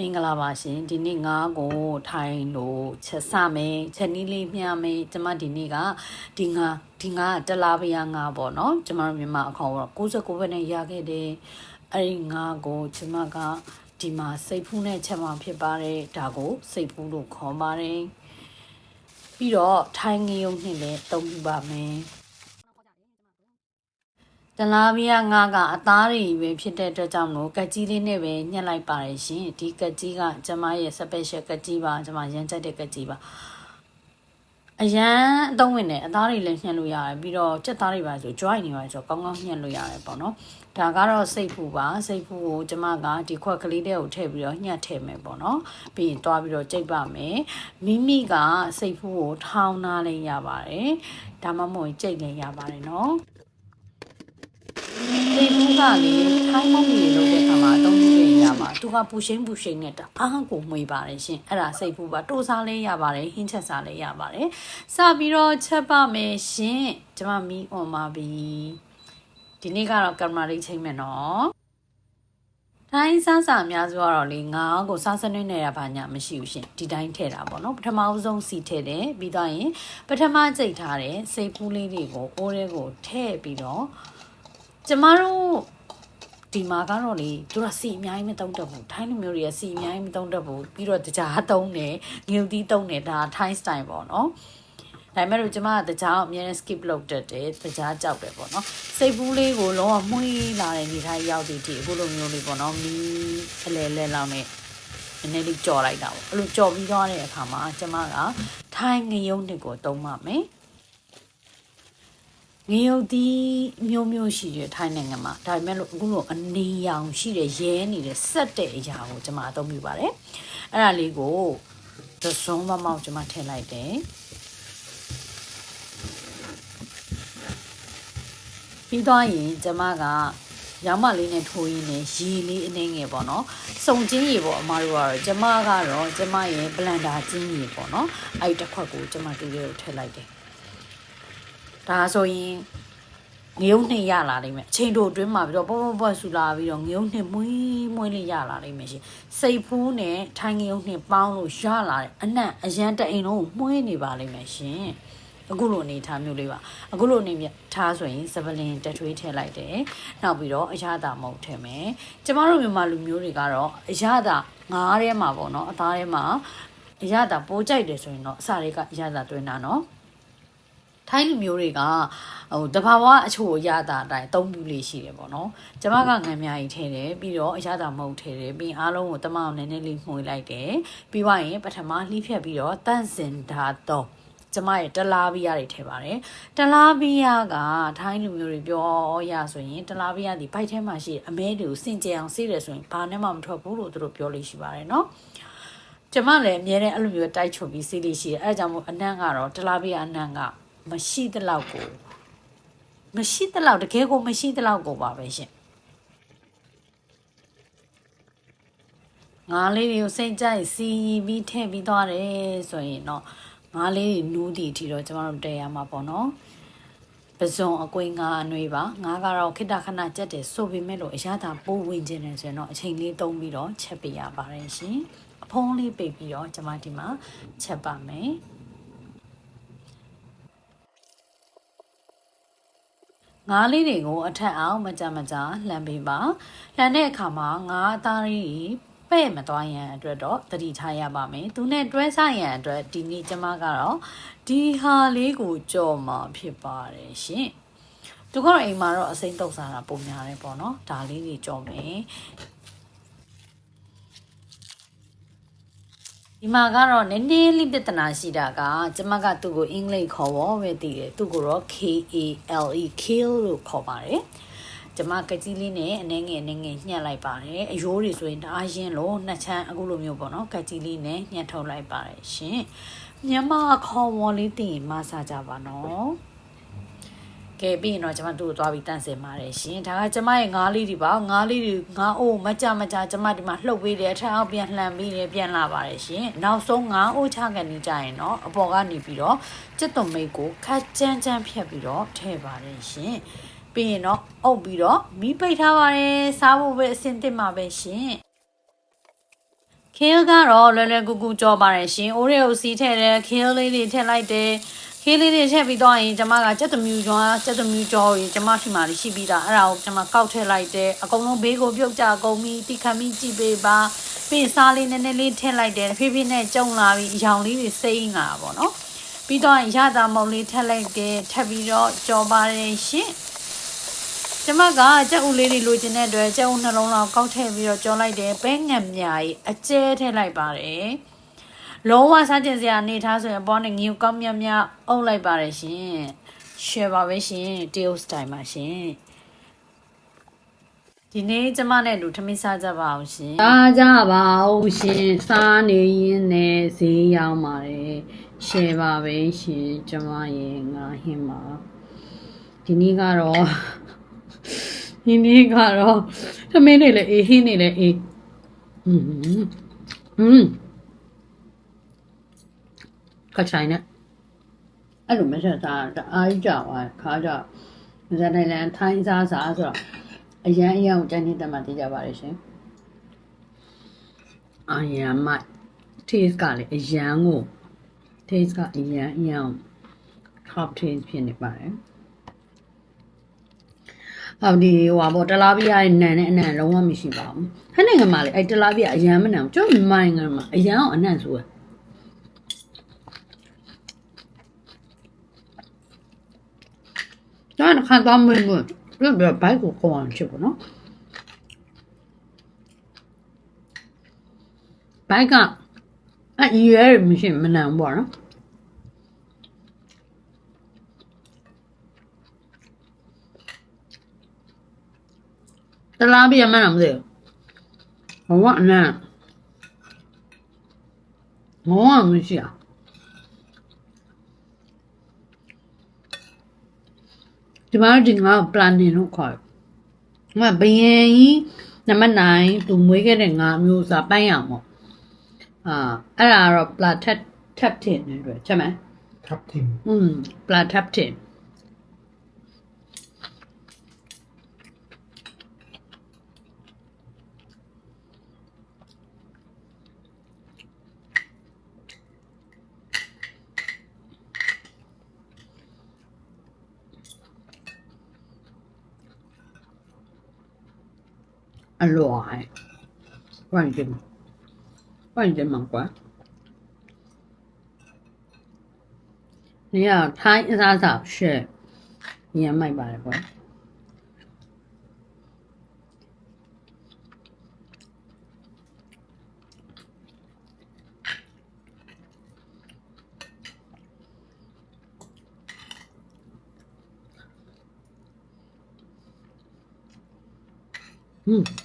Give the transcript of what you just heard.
မင်္ဂလာပါရှင်ဒီနေ့ငါးကိုထိုင်လို့ချက်စမယ်ချက်နီးလေးမျှမယ်ကျမဒီနေ့ကဒီငါဒီငါတလားပရငါပေါ့နော်ကျမတို့မြန်မာအခေါ်တော့69ဘက်နဲ့ရခဲ့တယ်အဲ့ဒီငါကိုကျမကဒီမှာစိတ်ဖူးနဲ့ချက်မှဖြစ်ပါတယ်ဒါကိုစိတ်ဖူးလို့ခေါ်ပါတယ်ပြီးတော့ထိုင်ငရုံနဲ့လည်းတုံးပြပါမယ် တလားမီယာငါကအသားတွေပဲဖြစ်တဲ့အတွက်ကြောင့်မလို့ကက်ကြီးလေးနဲ့ပဲညှက်လိုက်ပါတယ်ရှင်ဒီကက်ကြီးကကျမရဲ့ special ကက်ကြီးပါကျမရမ်းချက်တဲ့ကက်ကြီးပါအရန်အသုံးဝင်တယ်အသားတွေလည်းညှက်လို့ရတယ်ပြီးတော့ကြက်သားတွေပါဆို join နေပါဆိုကောင်းကောင်းညှက်လို့ရတယ်ပေါ့နော်ဒါကတော့စိတ်ဖူပါစိတ်ဖူကိုကျမကဒီခွက်ကလေးတဲ့ကိုထည့်ပြီးတော့ညှက်ထည့်မယ်ပေါ့နော်ပြီးရင်တွားပြီးတော့ကြိတ်ပါမယ်မိမိကစိတ်ဖူကိုထောင်းနာလေးရပါတယ်ဒါမှမဟုတ်ကြိတ်လည်းရပါတယ်နော် ဒီဘူးကလေထိုင်းမုံကြီးလုပ်တဲ့အခါမှာအသုံးပြုရရမှာသူကပူရှိန်ပူရှိန်နဲ့တအားကိုမှွေပါတယ်ရှင်အဲ့ဒါစိတ်ဘူးပါတိုးစားလေးရပါတယ်ဟင်းချက်စားလေးရပါတယ်စပြီးတော့ချက်ပါမယ်ရှင်ကျမမီးអွန်ပါပြီဒီနေ့ကတော့ကင်မရာလေးချိန်မယ်နော်တိုင်းစားစာအများစုကတော့လေငါးကိုစားစနွှင်းနေတာဘာညာမရှိဘူးရှင်ဒီတိုင်းထည့်တာပေါ့နော်ပထမဦးဆုံးစီထည့်တယ်ပြီးတော့ရင်ပထမကြိတ်ထားတဲ့စိတ်ဖူးလေးတွေကိုအိုးတွေကိုထည့်ပြီးတော့ ကျမတို့ဒီမှာကတော့လေသူကစီအများကြီးမတုံးတတ်ဘူးထိုင်းလူမျိုးတွေကစီအများကြီးမတုံးတတ်ဘူးပြီးတော့တကြားတုံးတယ်ငြုပ်သီးတုံးတယ်ဒါထိုင်း style ပေါ့နော်ဒါပေမဲ့လို့ကျမကတကြားအများနဲ့ skip လုပ်တတ်တယ်တကြားကြောက်တယ်ပေါ့နော်စိတ်ဘူးလေးကိုလုံးဝမှုေးလာတဲ့နေထိုင်ရောက်တည်တည်အခုလိုမျိုးလေးပေါ့နော်မီးအလဲလဲလောက်နဲ့နည်းနည်းလေးကြော်လိုက်တာပေါ့အဲ့လိုကြော်ပြီးသွားတဲ့အခါမှာကျမကထိုင်းငရုံနှစ်ကိုတုံးပါမယ် ငရုတ်သီးမျိုးမျိုးရှိတယ်ထိုင်းနိုင်ငံမှာဒါပေမဲ့လို့အခုလိုအနေရောင်ရှိတဲ့ရဲနေတဲ့ဆက်တဲ့အရာကိုကျွန်မအသုံးပြုပါတယ်အဲ့ဒါလေးကိုသစုံမမောက်ကျွန်မထည့်လိုက်တယ်ပြီးတော့ရင်ကျွန်မကရောင်မလေးနဲ့ထိုးရင်းနဲ့ရေလေးအနှင်းငယ်ပေါ့နော်စုံချင်းရေပေါ့အမတို့ကတော့ကျမကတော့ကျမရဲ့ဘလန်ဒါချင်းရေပေါ့နော်အဲ့ဒီတစ်ခွက်ကိုကျမတူလေးကိုထည့်လိုက်တယ် ဒါဆိုရင်ငရုံနှစ်ရလာနိုင်မယ်အချိန်တို့အတွင်းမှာပြီးတော့ပေါ့ပေါ့ပေါ့ဆူလာပြီးတော့ငရုံနှစ်မွေးမွေးလေးရလာနိုင်မယ်ရှင်စိတ်ဖူးနဲ့ထိုင်းငရုံနှစ်ပေါင်းလို့ရလာတယ်အနံ့အရန်တအိမ်လုံးကိုမှုေးနေပါလိမ့်မယ်ရှင်အခုလိုအနေထားမျိုးလေးပါအခုလိုအနေမြထားဆိုရင်စပလင်တထွေးထည့်လိုက်တယ်နောက်ပြီးတော့အရသာမုတ်ထည့်မယ်ကျမတို့မြန်မာလူမျိုးတွေကတော့အရသာငားထဲမှာပေါ့နော်အသားထဲမှာအရသာပိုးကြိုက်တယ်ဆိုရင်တော့အစာတွေကအရသာတွင်းတာနော် ထိုင်းလူမျိုးတွေကဟိုတဘာဝအချို့အရသာအတိုင်းအသုံးပြုလေးရှိတယ်ပေါ့နော်။ကျမကငံများကြီးထည့်တယ်ပြီးတော့အရသာမဟုတ်ထည့်တယ်ပြီးအားလုံးကိုတမအောင်နည်းနည်းလေးမှုလိုက်တယ်ပြီးွားရင်ပထမလှီးဖြတ်ပြီးတော့တန့်စင်ဓာတော့ကျမရဲ့တလားဘီယာတွေထည့်ပါတယ်။တလားဘီယာကထိုင်းလူမျိုးတွေပြောရဆိုရင်တလားဘီယာဒီဘိုက်ထဲမှာရှိတဲ့အမဲတွေကိုစင်ကြယ်အောင်ဆေးတယ်ဆိုရင်ဘာနဲ့မှမထွက်ဘူးလို့သူတို့ပြောလို့ရှိပါတယ်နော်။ကျမလည်းအများနဲ့အဲ့လိုမျိုးတိုက်ချုပ်ပြီးဆေးလေးရှိတယ်အဲဒါကြောင့်မို့အနံ့ကတော့တလားဘီယာအနံ့က မရှိတဲ့လောက်ကိုမရှိတဲ့လောက်တကယ်ကိုမရှိတဲ့လောက်ကိုပါပဲရှင်ငါးလေးတွေကိုစိတ်ကြိုက်စီပြီးထည့်ပြီးသွားတယ်ဆိုရင်တော့ငါးလေးတွေနူးတီအထိတော့ကျမတို့တည်ရမှာပေါ့နော်ပစုံအကွင်းငါးအနှွေးပါငါးကတော့ခိတ္တခဏကြက်တယ်ဆိုပေမဲ့လို့အရသာပိုးဝင်ခြင်းတယ်ဆိုရင်တော့အချိန်လေးသုံးပြီးတော့ချက်ပေးရပါတယ်ရှင်အဖုံးလေးပိတ်ပြီးတော့ကျမဒီမှာချက်ပါမယ် ငါးလေးတွေကိုအထက်အောင်မကြမကြလှမ်းပေးပါလှမ်းတဲ့အခါမှာငါးအသားလေးပဲ့မသွားရန်အတွက်တော့တတိထားရပါမယ်သူနဲ့တွဲဆရန်အတွက်ဒီနေ့ကျမကတော့ဒီဟာလေးကိုကြော်မှာဖြစ်ပါတယ်ရှင်သူကတော့အိမ်မှာတော့အစိမ့်တုပ်စားတာပုံများတယ်ပေါ့နော်ဒါလေးတွေကြော်မယ် ဒီမှာကတော့နည်းနည်းလေးပြဿနာရှိတာကကျမကသူ့ကိုအင်္ဂလိပ်ခေါ်ဖို့ပဲတည်တယ်သူ့ကိုတော့ K A L E kill လို့ခေါ်ပါတယ်ကျမကကြီးလေးနဲ့အနှဲငယ်အနှဲငယ်ညှက်လိုက်ပါတယ်အယိုးတွေဆိုရင်တအားရင်လို့နှစ်ချမ်းအခုလိုမျိုးပေါ့နော်ကကြီးလေးနဲ့ညှက်ထုတ်လိုက်ပါတယ်ရှင်မြန်မာခေါ်ဝေါ်လေးတင်မဆာကြပါနော် ကဲပြီးရင်တော့ကျွန်မတို့သွားပြီးတန့်စင်ပါတယ်ရှင်ဒါကကျွန်မရဲ့ငါးလေးတွေပါငါးလေးတွေငါးအိုးမကြမကြကျွန်မဒီမှာလှုပ်ပေးတယ်အထက်အောက်ပြန်လှန်ပေးတယ်ပြန်လာပါတယ်ရှင်နောက်ဆုံးငါးအိုးချကနေကြရင်တော့အပေါ်ကနေပြီးတော့ကျက်သွန်မိတ်ကိုခတ်ကြမ်းကြမ်းဖြတ်ပြီးတော့ထည့်ပါတယ်ရှင်ပြီးရင်တော့အုပ်ပြီးတော့မီးပိတ်ထားပါတယ်စားဖို့ပဲအဆင်သင့်ပါပဲရှင် kale ကတော့လွယ်လွယ်ကူကူကြောပါတယ်ရှင် oreo စီထည့်တယ် kale လေးတွေထည့်လိုက်တယ် kale လေးတွေထည့်ပြီးတော့ရင်ကျမကကြက်သမူကြောကြက်သမူကြောကြီးကျမရှိမှရှိပြီးသားအဲ့ဒါကိုကျမကောက်ထည့်လိုက်တယ်အကုန်လုံးဘေးကိုပြုတ်ကြအကုန်ပြီးတိခတ်ပြီးကြည့်ပေးပါပြီးစားလေးနည်းနည်းလေးထည့်လိုက်တယ်ဖြည်းဖြည်းနဲ့ကြုံလာပြီးအရောင်လေးတွေစိမ့်လာပါတော့ပြီးတော့ရတာမုံလေးထည့်လိုက်တယ်ထပ်ပြီးတော့ကြောပါတယ်ရှင်ကျမကကြက်ဥလေးတွေလိုချင်တဲ့အတွက်ကြက်ဥနှလုံးလောက်ကောက်ထည့်ပြီးတော့ကြောလိုက်တယ်ပဲငံမြာကြီးအကျဲထည့်လိုက်ပါတယ် လုံးဝစားကျင်စရာအနေထားဆိုရင်ဘောနဲ့ငီကိုကောင်းမြတ်မြတ်အုပ်လိုက်ပါတယ်ရှင် share ပါပဲရှင်တရုတ် style ပါရှင်ဒီနေ့ကျမနဲ့လူထမင်းစားကြပါအောင်ရှင်စားကြပါအောင်ရှင်စားနေရင်လည်းဈေးရောက်ပါတယ် share ပါပဲရှင်ကျမရဲ့ငါဟင်းပါဒီနေ့ကတော့ ဒီနေ့ကတော့သမင်းနေလေအေးဟင်းနေလေအေးอืมอืม ခချိုင်နဲ့အဲ့လိုမဆက်စားတအားကြီးကြောက်သွားခါကြောက်ဇာနိုင်လန်ထိုင်းစားစားဆိုတော့အရန်အရန်ကိုကြိုက်နေတဲ့မှသိကြပါလိမ့်ရှင်အရန်မ taste ကလည်းအရန်ကို taste ကအရန်အရန် top taste ဖြစ်နေပါတယ်အော်ဒီဟိုပါပေါ့တလားပြရရဲ့နန်နဲ့အနံ့လုံးဝမရှိပါဘူး။ခက်နိုင်ငံမှာလေအဲ့တလားပြအရန်မနံဘူးကျုပ်မိုင်းငါမှာအရန်အောင်အနံ့ဆိုရ။ ဒါနဲ့ခံသွားမလို့ပြပြဘိုက်ကိုကောင်းအောင်ချစ်ပေါ့နော်။ဘိုက်ကအဲ့ရွယ်မရှိမနံဘူးပေါ့နော်။တလားပြမှန်းတော့မသိဘူးဘဝအနံ့ဘဝမရှိอ่ะ ကျမတို့ဒီငါ့ကို planning လို့ခေါ်တယ်။ဒီမှာဘယင်ကြီးနံပါတ်9သူမွေးခဲ့တဲ့ငါမျိုးစာပိုင်းအောင်ပေါ့။အာအဲ့ဒါကတော့ plat tap tin နဲ့တွေ့ချက်မလား tap tin อืม plat tap tin ร่อยหวานจริงหวานจริงมากกว่านี่อ่ะท้ายซาซาเช่ยั